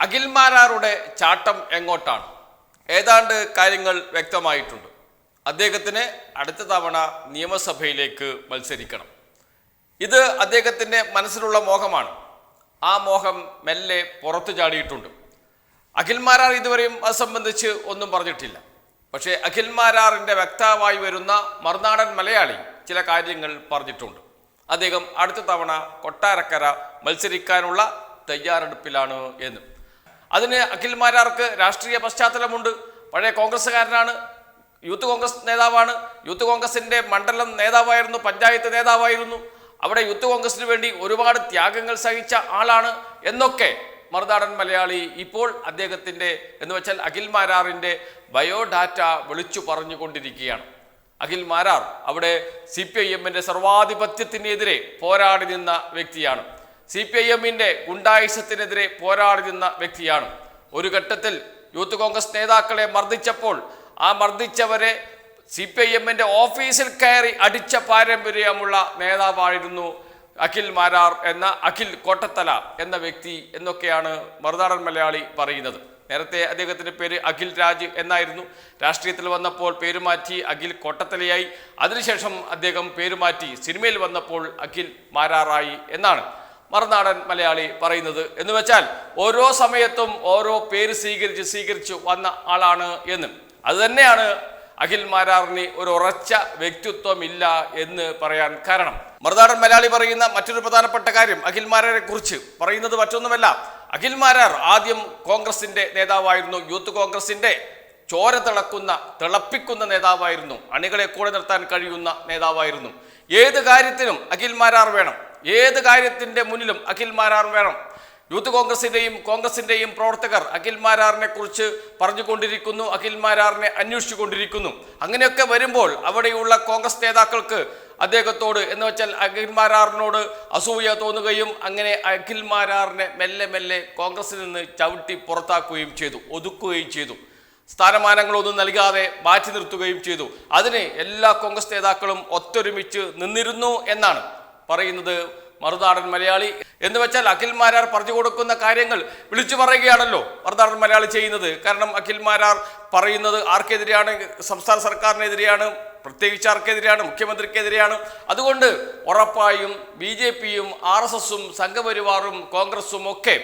അഖിൽമാരാറുടെ ചാട്ടം എങ്ങോട്ടാണ്? ഏതാണ്ട് കാര്യങ്ങൾ വ്യക്തമായിട്ടുണ്ട്. അദ്ദേഹത്തിന് അടുത്ത തവണ നിയമസഭയിലേക്ക് മത്സരിക്കണം. ഇത് അദ്ദേഹത്തിന്റെ മനസ്സിലുള്ള മോഹമാണ്. ആ മോഹം മെല്ലെ പുറത്തു ചാടിയിട്ടുണ്ട്. അഖിൽമാരാർ ഇതുവരെയും അത് സംബന്ധിച്ച് ഒന്നും പറഞ്ഞിട്ടില്ല. പക്ഷേ അഖിൽമാരാറിന്റെ വ്യക്താവായി വരുന്ന മറുനാടൻ മലയാളി ചില കാര്യങ്ങൾ പറഞ്ഞിട്ടുണ്ട്. അദ്ദേഹം അടുത്ത തവണ കൊട്ടാരക്കര മത്സരിക്കാനുള്ള തയ്യാറെടുപ്പിലാണ് എന്ന്. അതിന് അഖിൽമാരാർക്ക് രാഷ്ട്രീയ പശ്ചാത്തലമുണ്ട്. പഴയ കോൺഗ്രസ്സുകാരനാണ് യൂത്ത് കോൺഗ്രസ് നേതാവാണ്. യൂത്ത് കോൺഗ്രസിന്റെ മണ്ഡലം നേതാവായിരുന്നു പഞ്ചായത്ത് നേതാവായിരുന്നു. അവിടെ യൂത്ത് കോൺഗ്രസിന് വേണ്ടി ഒരുപാട് ത്യാഗങ്ങൾ സഹിച്ച ആളാണ് എന്നൊക്കെ മറുനാടൻ മലയാളി ഇപ്പോൾ അദ്ദേഹത്തിന്റെ എന്ന് വെച്ചാൽ അഖിൽ മാരാറിന്റെ ബയോഡാറ്റ വിളിച്ചു പറഞ്ഞുകൊണ്ടിരിക്കുകയാണ്. അഖിൽ മാരാർ അവിടെ സി പി ഐ എമ്മിന്റെ സർവാധിപത്യത്തിനെതിരെ പോരാടി നിന്ന വ്യക്തിയാണ്. സി പി ഐ എമ്മിന്റെ ഗുണ്ടായുസത്തിനെതിരെ പോരാടുന്ന വ്യക്തിയാണ്. ഒരു ഘട്ടത്തിൽ യൂത്ത് കോൺഗ്രസ് നേതാക്കളെ മർദ്ദിച്ചപ്പോൾ ആ മർദ്ദിച്ചവരെ സി പി ഐ എമ്മിന്റെ ഓഫീസിൽ കയറി അടിച്ച പാരമ്പര്യമുള്ള നേതാവായിരുന്നു അഖിൽ മാരാർ എന്ന അഖിൽ കോട്ടത്തല എന്ന വ്യക്തി എന്നൊക്കെയാണ് മറുനാടൻ മലയാളി പറയുന്നത്. നേരത്തെ അദ്ദേഹത്തിന്റെ പേര് അഖിൽ രാജ് എന്നായിരുന്നു. രാഷ്ട്രീയത്തിൽ വന്നപ്പോൾ പേരുമാറ്റി അഖിൽ കോട്ടത്തലയായി. അതിനുശേഷം അദ്ദേഹം പേരുമാറ്റി സിനിമയിൽ വന്നപ്പോൾ അഖിൽ മാരാറായി എന്നാണ്. മറുനാടൻ മലയാളി പറയുന്നത് എന്ന് വെച്ചാൽ ഓരോ സമയത്തും ഓരോ പേര് സ്വീകരിച്ച് സ്വീകരിച്ച് വന്ന ആളാണ് എന്ന്. അതുതന്നെയാണ് അഖിൽ മാരാറിന് ഒരു ഉറച്ച വ്യക്തിത്വമില്ല എന്ന് പറയാൻ കാരണം. മറുനാടൻ മലയാളി പറയുന്ന മറ്റൊരു പ്രധാനപ്പെട്ട കാര്യം അഖിൽ മാരാരെ കുറിച്ച് പറയുന്നത് മറ്റൊന്നുമല്ല. അഖിൽ മാരാർ ആദ്യം കോൺഗ്രസിന്റെ നേതാവായിരുന്നു. യൂത്ത് കോൺഗ്രസിന്റെ ചോര തിളക്കുന്ന തിളപ്പിക്കുന്ന നേതാവായിരുന്നു. അണികളെ കൂടെ നിർത്താൻ കഴിയുന്ന നേതാവായിരുന്നു. ഏത് കാര്യത്തിനും അഖിൽ മാരാർ വേണം. ഏത് കാര്യത്തിന്റെ മുന്നിലും അഖിൽമാരാർ വേണം. യൂത്ത് കോൺഗ്രസിന്റെയും കോൺഗ്രസിന്റെയും പ്രവർത്തകർ അഖിൽ മാരാറിനെ കുറിച്ച് പറഞ്ഞുകൊണ്ടിരിക്കുന്നു അഖിൽ മാരാറിനെ അന്വേഷിച്ചുകൊണ്ടിരിക്കുന്നു. അങ്ങനെയൊക്കെ വരുമ്പോൾ അവിടെയുള്ള കോൺഗ്രസ് നേതാക്കൾക്ക് അദ്ദേഹത്തോട് എന്ന് വെച്ചാൽ അഖിൽമാരാറിനോട് അസൂയ തോന്നുകയും അങ്ങനെ അഖിൽമാരാറിനെ മെല്ലെ മെല്ലെ കോൺഗ്രസിൽ നിന്ന് ചവിട്ടി പുറത്താക്കുകയും ചെയ്തു ഒതുക്കുകയും ചെയ്തു. സ്ഥാനമാനങ്ങളൊന്നും നൽകാതെ മാറ്റി നിർത്തുകയും ചെയ്തു. അതിന് എല്ലാ കോൺഗ്രസ് നേതാക്കളും ഒത്തൊരുമിച്ച് നിന്നിരുന്നു എന്നാണ് പറയുന്നത് മറുനാടൻ മലയാളി എന്ന് വെച്ചാൽ അഖിൽമാരാർ പറഞ്ഞു കൊടുക്കുന്ന കാര്യങ്ങൾ വിളിച്ചു പറയുകയാണല്ലോ മറുനാടൻ മലയാളി ചെയ്യുന്നത്. കാരണം അഖിൽമാരാർ പറയുന്നത് ആർക്കെതിരെയാണ്? സംസ്ഥാന സർക്കാരിനെതിരെയാണ് പ്രത്യേകിച്ച് ആർക്കെതിരെയാണ്? മുഖ്യമന്ത്രിക്കെതിരെയാണ്. അതുകൊണ്ട് ഉറപ്പായും ബി ജെ പിയും ആർ എസ് എസും സംഘപരിവാറും കോൺഗ്രസും ഒക്കെ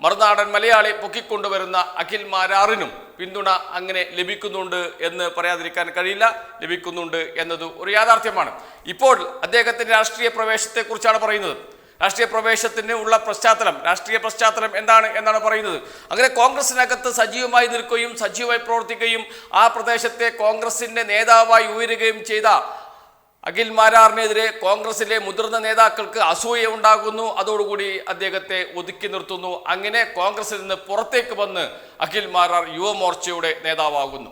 മറുനാടൻ മലയാളി പൊക്കിക്കൊണ്ടുവരുന്ന അഖിൽ മാരാറിനും പിന്തുണ അങ്ങനെ ലഭിക്കുന്നുണ്ട് എന്ന് പറയാതിരിക്കാൻ കഴിയില്ല. ലഭിക്കുന്നുണ്ട് എന്നത് ഒരു യാഥാർത്ഥ്യമാണ്. ഇപ്പോൾ അദ്ദേഹത്തിന്റെ രാഷ്ട്രീയ പ്രവേശത്തെക്കുറിച്ചാണ് പറയുന്നത്. രാഷ്ട്രീയ പ്രവേശത്തിന് ഉള്ള പശ്ചാത്തലം രാഷ്ട്രീയ പശ്ചാത്തലം എന്താണ് എന്നാണ് പറയുന്നത്. അങ്ങനെ കോൺഗ്രസിനകത്ത് സജീവമായി നിൽക്കുകയും സജീവമായി പ്രവർത്തിക്കുകയും ആ പ്രദേശത്തെ കോൺഗ്രസിന്റെ നേതാവായി ഉയരുകയും ചെയ്ത അഖിൽ മാരാറിനെതിരെ കോൺഗ്രസിലെ മുതിർന്ന നേതാക്കൾക്ക് അസൂയ ഉണ്ടാകുന്നു. അതോടുകൂടി അദ്ദേഹത്തെ ഒതുക്കി നിർത്തുന്നു. അങ്ങനെ കോൺഗ്രസിൽ നിന്ന് പുറത്തേക്ക് വന്ന് അഖിൽ മാരാർ യുവമോർച്ചയുടെ നേതാവാകുന്നു.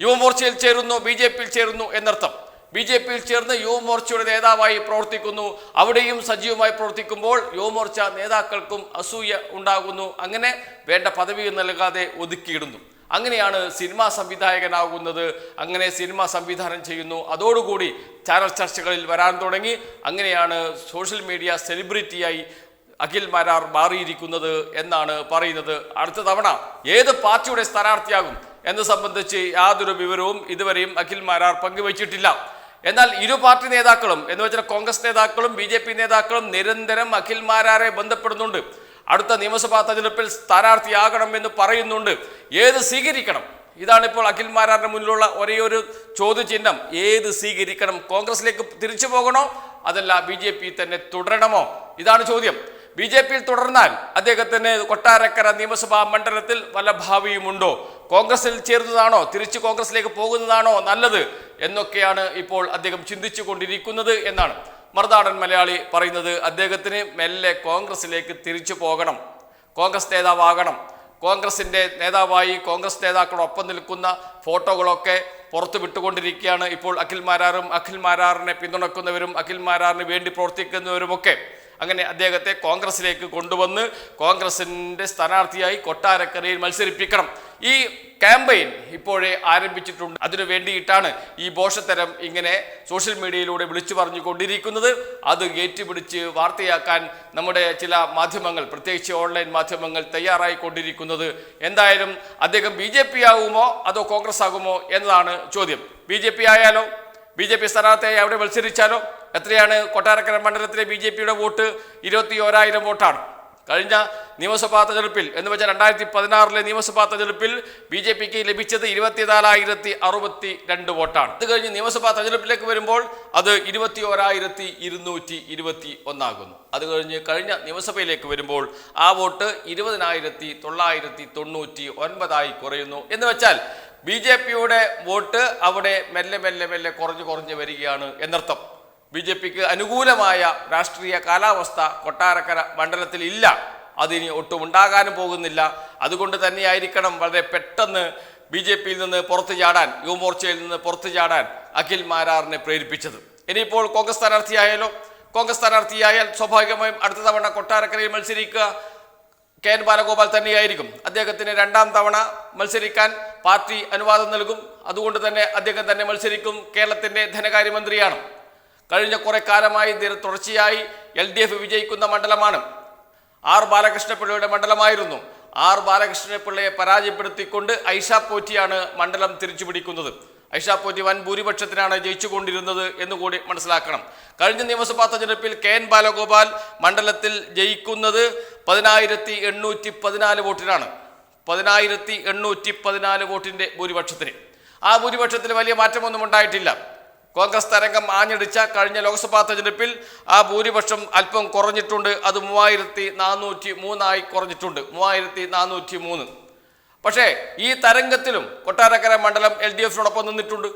യുവമോർച്ചയിൽ ചേരുന്നു ബി ജെ പിയിൽ ചേരുന്നു എന്നർത്ഥം. ബി ജെ പിയിൽ ചേർന്ന് യുവമോർച്ചയുടെ നേതാവായി പ്രവർത്തിക്കുന്നു. അവിടെയും സജീവമായി പ്രവർത്തിക്കുമ്പോൾ യുവമോർച്ച നേതാക്കൾക്കും അസൂയ ഉണ്ടാകുന്നു. അങ്ങനെ വേണ്ട പദവി നൽകാതെ ഒതുക്കിയിടുന്നു. അങ്ങനെയാണ് സിനിമാ സംവിധായകനാകുന്നത്. അങ്ങനെ സിനിമ സംവിധാനം ചെയ്യുന്നു. അതോടുകൂടി ചാനൽ ചർച്ചകളിൽ വരാൻ തുടങ്ങി. അങ്ങനെയാണ് സോഷ്യൽ മീഡിയ സെലിബ്രിറ്റിയായി അഖിൽ മാരാർ മാറിയിരിക്കുന്നത് എന്നാണ് പറയുന്നത്. അടുത്ത തവണ ഏത് പാർട്ടിയുടെ സ്ഥാനാർത്ഥിയാകും എന്ന് സംബന്ധിച്ച് യാതൊരു വിവരവും ഇതുവരെയും അഖിൽ മാരാർ പങ്കുവച്ചിട്ടില്ല. എന്നാൽ ഇരു പാർട്ടി നേതാക്കളും എന്ന് വെച്ചാൽ കോൺഗ്രസ് നേതാക്കളും ബി നേതാക്കളും നിരന്തരം അഖിൽ മാരാറെ ബന്ധപ്പെടുന്നുണ്ട്. അടുത്ത നിയമസഭാ തെരഞ്ഞെടുപ്പിൽ സ്ഥാനാർത്ഥിയാകണം എന്ന് പറയുന്നുണ്ട്. ഏത് സ്വീകരിക്കണം? ഇതാണ് ഇപ്പോൾ അഖിൽ മാരാറിന് മുന്നിലുള്ള ഒരേ ഒരു ചോദ്യചിഹ്നം. ഏത് സ്വീകരിക്കണം? കോൺഗ്രസിലേക്ക് തിരിച്ചു പോകണോ? അതല്ല ബി ജെ പി തന്നെ തുടരണമോ? ഇതാണ് ചോദ്യം. ബി ജെ പിയിൽ തുടർന്നാൽ അദ്ദേഹത്തിന് കൊട്ടാരക്കര നിയമസഭാ മണ്ഡലത്തിൽ വല്ല ഭാവിയുമുണ്ടോ? കോൺഗ്രസിൽ ചേരുന്നതാണോ? തിരിച്ച് കോൺഗ്രസിലേക്ക് പോകുന്നതാണോ നല്ലത്? എന്നൊക്കെയാണ് ഇപ്പോൾ അദ്ദേഹം ചിന്തിച്ചു കൊണ്ടിരിക്കുന്നത് എന്നാണ്. മറുനാടൻ മലയാളി പറയുന്നത് അദ്ദേഹത്തിന് മെല്ലെ കോൺഗ്രസിലേക്ക് തിരിച്ചു പോകണം. കോൺഗ്രസ് നേതാവാകണം. കോൺഗ്രസിന്റെ നേതാവായി കോൺഗ്രസ് നേതാക്കളൊപ്പം നിൽക്കുന്ന ഫോട്ടോകളൊക്കെ പുറത്തു വിട്ടുകൊണ്ടിരിക്കുകയാണ് ഇപ്പോൾ അഖിൽ മാരാറും അഖിൽ മാരാറിനെ പിന്തുണക്കുന്നവരും അഖിൽ മാരാറിന് വേണ്ടി പ്രവർത്തിക്കുന്നവരുമൊക്കെ. അങ്ങനെ അദ്ദേഹത്തെ കോൺഗ്രസിലേക്ക് കൊണ്ടുവന്ന് കോൺഗ്രസിന്റെ സ്ഥാനാർത്ഥിയായി കൊട്ടാരക്കരയിൽ മത്സരിപ്പിക്കണം. ഈ ക്യാമ്പയിൻ ഇപ്പോഴേ ആരംഭിച്ചിട്ടുണ്ട്. അതിനു വേണ്ടിയിട്ടാണ് ഈ ബോഷത്തരം ഇങ്ങനെ സോഷ്യൽ മീഡിയയിലൂടെ വിളിച്ചു പറഞ്ഞു കൊണ്ടിരിക്കുന്നത് അത് ഏറ്റുപിടിച്ച് വാർത്തയാക്കാൻ നമ്മുടെ ചില മാധ്യമങ്ങൾ പ്രത്യേകിച്ച് ഓൺലൈൻ മാധ്യമങ്ങൾ തയ്യാറായിക്കൊണ്ടിരിക്കുന്നത്. എന്തായാലും അദ്ദേഹം ബി ജെ പി ആകുമോ അതോ കോൺഗ്രസ് ആകുമോ എന്നതാണ് ചോദ്യം. ബി ജെ പി ആയാലോ? ബി ജെ പി സ്ഥാനാർത്ഥിയായി അവിടെ മത്സരിച്ചാലോ? എത്രയാണ്? കൊട്ടാരക്കര മണ്ഡലത്തിലെ ബി ജെ പിയുടെ വോട്ട് ഇരുപത്തി ഓരായിരം വോട്ടാണ്. കഴിഞ്ഞ നിയമസഭാ തെരഞ്ഞെടുപ്പിൽ എന്ന് വെച്ചാൽ രണ്ടായിരത്തി പതിനാറിലെ നിയമസഭാ തെരഞ്ഞെടുപ്പിൽ ബി ജെ പിക്ക് ലഭിച്ചത് ഇരുപത്തിനാലായിരത്തി അറുപത്തി രണ്ട് വോട്ടാണ്. അത് കഴിഞ്ഞ് നിയമസഭാ തെരഞ്ഞെടുപ്പിലേക്ക് വരുമ്പോൾ അത് ഇരുപത്തി ഓരായിരത്തി ഇരുന്നൂറ്റി ഇരുപത്തി ഒന്നാകുന്നു അത് കഴിഞ്ഞ് കഴിഞ്ഞ നിയമസഭയിലേക്ക് വരുമ്പോൾ ആ വോട്ട് ഇരുപതിനായിരത്തി തൊള്ളായിരത്തി തൊണ്ണൂറ്റി ഒൻപതായി കുറയുന്നു. എന്ന് വെച്ചാൽ ബി ജെ പിയുടെ വോട്ട് അവിടെ മെല്ലെ മെല്ലെ മെല്ലെ കുറഞ്ഞു കുറഞ്ഞു വരികയാണ് എന്നർത്ഥം. ബി ജെ പിക്ക് അനുകൂലമായ രാഷ്ട്രീയ കാലാവസ്ഥ കൊട്ടാരക്കര മണ്ഡലത്തിൽ ഇല്ല. അതിനി ഒട്ടും ഉണ്ടാകാനും പോകുന്നില്ല. അതുകൊണ്ട് തന്നെയായിരിക്കണം വളരെ പെട്ടെന്ന് ബി ജെ പിയിൽ നിന്ന് പുറത്തു ചാടാൻ യുവമോർച്ചയിൽ നിന്ന് പുറത്തു ചാടാൻ അഖിൽ മാരാറിനെ പ്രേരിപ്പിച്ചത്. ഇനിയിപ്പോൾ കോൺഗ്രസ് സ്ഥാനാർത്ഥിയായാലോ? കോൺഗ്രസ് സ്ഥാനാർത്ഥിയായാൽ സ്വാഭാവികമായും അടുത്ത തവണ കൊട്ടാരക്കരയിൽ മത്സരിക്കുക കെ എൻ ബാലഗോപാൽ തന്നെയായിരിക്കും. അദ്ദേഹത്തിന് രണ്ടാം തവണ മത്സരിക്കാൻ പാർട്ടി അനുവാദം നൽകും. അതുകൊണ്ട് തന്നെ അദ്ദേഹം തന്നെ മത്സരിക്കും. കേരളത്തിന്റെ ധനകാര്യമന്ത്രിയാണ്. കഴിഞ്ഞ കുറെ കാലമായി തുടർച്ചയായി എൽ ഡി എഫ് വിജയിക്കുന്ന മണ്ഡലമാണ്. ആർ ബാലകൃഷ്ണപിള്ളയുടെ മണ്ഡലമായിരുന്നു. ആർ ബാലകൃഷ്ണപിള്ളയെ പരാജയപ്പെടുത്തിക്കൊണ്ട് ഐഷ പോറ്റിയാണ് മണ്ഡലം തിരിച്ചുപിടിക്കുന്നത്. ഐഷ പോറ്റി വൻ ഭൂരിപക്ഷത്തിനാണ് ജയിച്ചുകൊണ്ടിരുന്നത് എന്നുകൂടി മനസ്സിലാക്കണം. കഴിഞ്ഞ നിയമസഭാ തെരഞ്ഞെടുപ്പിൽ കെ എൻ ബാലഗോപാൽ മണ്ഡലത്തിൽ ജയിക്കുന്നത് പതിനായിരത്തി എണ്ണൂറ്റി പതിനാല് വോട്ടിനാണ്. പതിനായിരത്തി എണ്ണൂറ്റി പതിനാല് വോട്ടിന്റെ ഭൂരിപക്ഷത്തിന്. ആ ഭൂരിപക്ഷത്തിൽ വലിയ മാറ്റമൊന്നും ഉണ്ടായിട്ടില്ല. കോൺഗ്രസ് തരംഗം ആഞ്ഞടിച്ച കഴിഞ്ഞ ലോക്സഭാ തെരഞ്ഞെടുപ്പിൽ ആ ഭൂരിപക്ഷം അല്പം കുറഞ്ഞിട്ടുണ്ട്. അത് മൂവായിരത്തി നാനൂറ്റി മൂന്നായി കുറഞ്ഞിട്ടുണ്ട്. മൂവായിരത്തി നാനൂറ്റി മൂന്ന്. പക്ഷേ ഈ തരംഗത്തിലും കൊട്ടാരക്കര മണ്ഡലം എൽ ഡി എഫിനോടൊപ്പം നിന്നിട്ടുണ്ട്.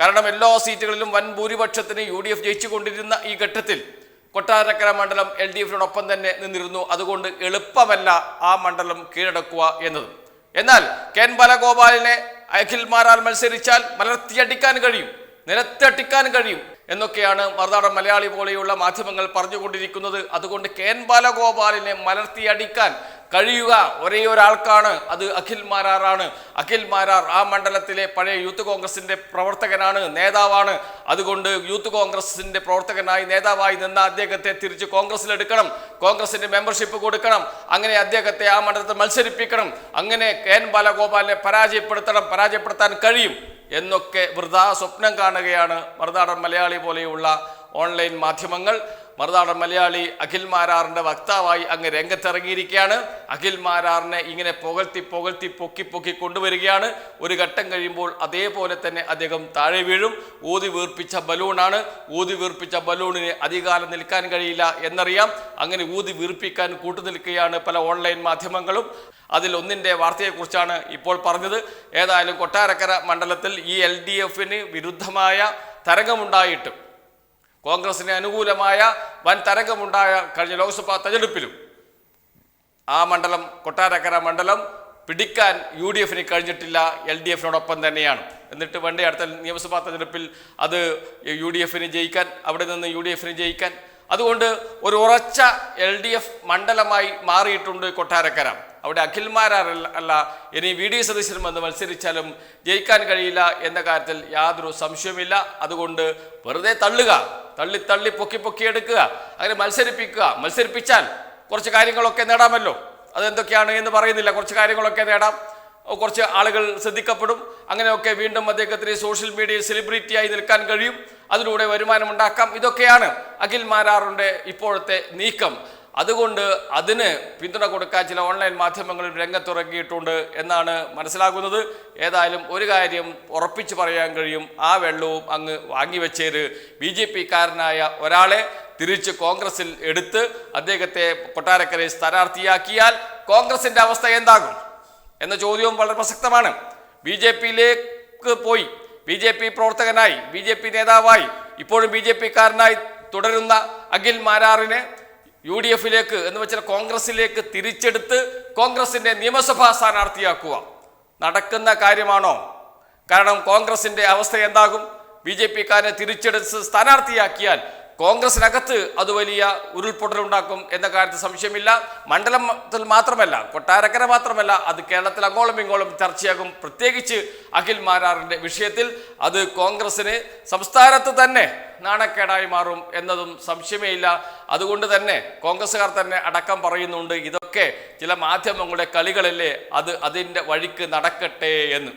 കാരണം എല്ലാ സീറ്റുകളിലും വൻ ഭൂരിപക്ഷത്തിന് യു ഡി എഫ് ജയിച്ചുകൊണ്ടിരുന്ന ഈ ഘട്ടത്തിൽ കൊട്ടാരക്കര മണ്ഡലം എൽ ഡി എഫിനോടൊപ്പം തന്നെ നിന്നിരുന്നു. അതുകൊണ്ട് എളുപ്പമല്ല ആ മണ്ഡലം കീഴടക്കുക എന്നത്. എന്നാൽ കെൻ ബാലഗോപാലിനെ അഖിൽ മാരാൽ മത്സരിച്ചാൽ മലർത്തിയടിക്കാൻ കഴിയും. നിലത്തട്ടിക്കാൻ കഴിയും എന്നൊക്കെയാണ് മറുനാടൻ മലയാളി പോലെയുള്ള മാധ്യമങ്ങൾ പറഞ്ഞുകൊണ്ടിരിക്കുന്നത്. അതുകൊണ്ട് കെ എൻ ബാലഗോപാലിനെ മലർത്തിയടിക്കാൻ കഴിയുക ഒരേ ഒരാൾക്കാണ്. അത് അഖിൽ മാരാറാണ് അഖിൽ മാരാർ ആ മണ്ഡലത്തിലെ പഴയ യൂത്ത് കോൺഗ്രസിന്റെ പ്രവർത്തകനാണ് നേതാവാണ്. അതുകൊണ്ട് യൂത്ത് കോൺഗ്രസിന്റെ പ്രവർത്തകനായി നേതാവായി നിന്ന അദ്ദേഹത്തെ തിരിച്ച് കോൺഗ്രസിലെടുക്കണം കോൺഗ്രസിന്റെ മെമ്പർഷിപ്പ് കൊടുക്കണം. അങ്ങനെ അദ്ദേഹത്തെ ആ മണ്ഡലത്തിൽ മത്സരിപ്പിക്കണം. അങ്ങനെ കെ എൻ ബാലഗോപാലിനെ പരാജയപ്പെടുത്തണം. പരാജയപ്പെടുത്താൻ കഴിയും. എന്നൊക്കെ വൃഥാ സ്വപ്നം കാണുകയാണ് മറുനാടൻ മലയാളി പോലെയുള്ള ഓൺലൈൻ മാധ്യമങ്ങൾ. മറുനാടൻ മലയാളി അഖിൽ മാരാറിന്റെ വക്താവായി അങ്ങ് രംഗത്തിറങ്ങിയിരിക്കുകയാണ്. അഖിൽ മാരാറിനെ ഇങ്ങനെ പുകഴ്ത്തി പുകഴ്ത്തി പൊക്കി പൊക്കി കൊണ്ടുവരികയാണ്. ഒരു ഘട്ടം കഴിയുമ്പോൾ അതേപോലെ തന്നെ അദ്ദേഹം താഴെ വീഴും. ഊതി വീർപ്പിച്ച ബലൂണാണ്. ഊതി വീർപ്പിച്ച ബലൂണിന് അധികാലം നിൽക്കാൻ കഴിയില്ല എന്നറിയാം. അങ്ങനെ ഊതി വീർപ്പിക്കാൻ കൂട്ടുനിൽക്കുകയാണ് പല ഓൺലൈൻ മാധ്യമങ്ങളും. അതിൽ ഒന്നിന്റെ വാർത്തയെക്കുറിച്ചാണ് ഇപ്പോൾ പറഞ്ഞത്. ഏതായാലും കൊട്ടാരക്കര മണ്ഡലത്തിൽ ഈ എൽ ഡി എഫിന് വിരുദ്ധമായ തരംഗമുണ്ടായിട്ടും കോൺഗ്രസിന് അനുകൂലമായ വൻ തരംഗമുണ്ടായ കഴിഞ്ഞ ലോക്സഭാ തെരഞ്ഞെടുപ്പിലും ആ മണ്ഡലം കൊട്ടാരക്കര മണ്ഡലം പിടിക്കാൻ യു ഡി എഫിന് കഴിഞ്ഞിട്ടില്ല എൽ ഡി എഫിനോടൊപ്പം തന്നെയാണ്. എന്നിട്ട് വേണ്ടി അടുത്ത നിയമസഭാ തെരഞ്ഞെടുപ്പിൽ അത് യു ഡി എഫിന് ജയിക്കാൻ അവിടെ നിന്ന് യു ഡി എഫിന് ജയിക്കാൻ. അതുകൊണ്ട് ഒരു ഉറച്ച എൽ ഡി എഫ് മണ്ഡലമായി മാറിയിട്ടുണ്ട് കൊട്ടാരക്കര. അവിടെ അഖിൽമാരല്ല അല്ല ഇനി വി ഡി സതീശനും വന്ന് മത്സരിച്ചാലും ജയിക്കാൻ കഴിയില്ല എന്ന കാര്യത്തിൽ യാതൊരു സംശയവുമില്ല. അതുകൊണ്ട് വെറുതെ തള്ളുക. തള്ളി തള്ളി പൊക്കി പൊക്കി എടുക്കുക. അങ്ങനെ മത്സരിപ്പിക്കുക. മത്സരിപ്പിച്ചാൽ കുറച്ച് കാര്യങ്ങളൊക്കെ നേടാമല്ലോ. അതെന്തൊക്കെയാണ് എന്ന് പറയുന്നില്ല. കുറച്ച് കാര്യങ്ങളൊക്കെ നേടാം. കുറച്ച് ആളുകൾ ശ്രദ്ധിക്കപ്പെടും. അങ്ങനെയൊക്കെ വീണ്ടും അദ്ദേഹത്തിന് സോഷ്യൽ മീഡിയയിൽ സെലിബ്രിറ്റിയായി നിൽക്കാൻ കഴിയും. അതിലൂടെ വരുമാനം ഉണ്ടാക്കാം. ഇതൊക്കെയാണ് അഖിൽ മാരാറിന്റെ ഇപ്പോഴത്തെ നീക്കം. അതുകൊണ്ട് അതിന് പിന്തുണ കൊടുക്കാൻ ചില ഓൺലൈൻ മാധ്യമങ്ങളിൽ രംഗത്തിറങ്ങിയിട്ടുണ്ട് എന്നാണ് മനസ്സിലാകുന്നത്. ഏതായാലും ഒരു കാര്യം ഉറപ്പിച്ചു പറയാൻ കഴിയും. ആ വെള്ളവും അങ്ങ് വാങ്ങിവെച്ചേര് ബി ജെ പിക്കാരനായ ഒരാളെ തിരിച്ച് കോൺഗ്രസിൽ എടുത്ത് അദ്ദേഹത്തെ കൊട്ടാരക്കരയിൽ സ്ഥാനാർത്ഥിയാക്കിയാൽ കോൺഗ്രസിന്റെ അവസ്ഥ എന്താകും? എന്ന ചോദ്യവും വളരെ പ്രസക്തമാണ്. ബി ജെ പിയിലേക്ക് പോയി. ബി ജെ പി പ്രവർത്തകനായി. ബി ജെ പി നേതാവായി. ഇപ്പോഴും ബി ജെ പിക്കാരനായി തുടരുന്ന അഖിൽ മാരാറിനെ യു ഡി എഫിലേക്ക് എന്ന് വെച്ചാൽ കോൺഗ്രസിലേക്ക് തിരിച്ചെടുത്ത് കോൺഗ്രസിന്റെ നിയമസഭാ സ്ഥാനാർത്ഥിയാക്കുക. നടക്കുന്ന കാര്യമാണോ? കാരണം കോൺഗ്രസിന്റെ അവസ്ഥ എന്താകും? ബി ജെ പിക്കാരനെ തിരിച്ചെടുത്ത് സ്ഥാനാർത്ഥിയാക്കിയാൽ കോൺഗ്രസിനകത്ത് അത് വലിയ ഉരുൾപൊട്ടലുണ്ടാക്കും എന്ന കാര്യത്തിൽ സംശയമില്ല. മണ്ഡലത്തിൽ മാത്രമല്ല കൊട്ടാരക്കര മാത്രമല്ല അത് കേരളത്തിൽ അങ്ങോളം ഇങ്ങോളം ചർച്ചയാകും. പ്രത്യേകിച്ച് അഖിൽ മാരാറിന്റെ വിഷയത്തിൽ അത് കോൺഗ്രസിന് സംസ്ഥാനത്ത് തന്നെ നാണക്കേടായി മാറും എന്നതും സംശയമേ ഇല്ല അതുകൊണ്ട് തന്നെ കോൺഗ്രസ്സുകാർ തന്നെ അടക്കം പറയുന്നുണ്ട് ഇതൊക്കെ ചില മാധ്യമങ്ങളുടെ കളികളല്ലേ അത് അതിന്റെ വഴിക്ക് നടക്കട്ടെ എന്ന്.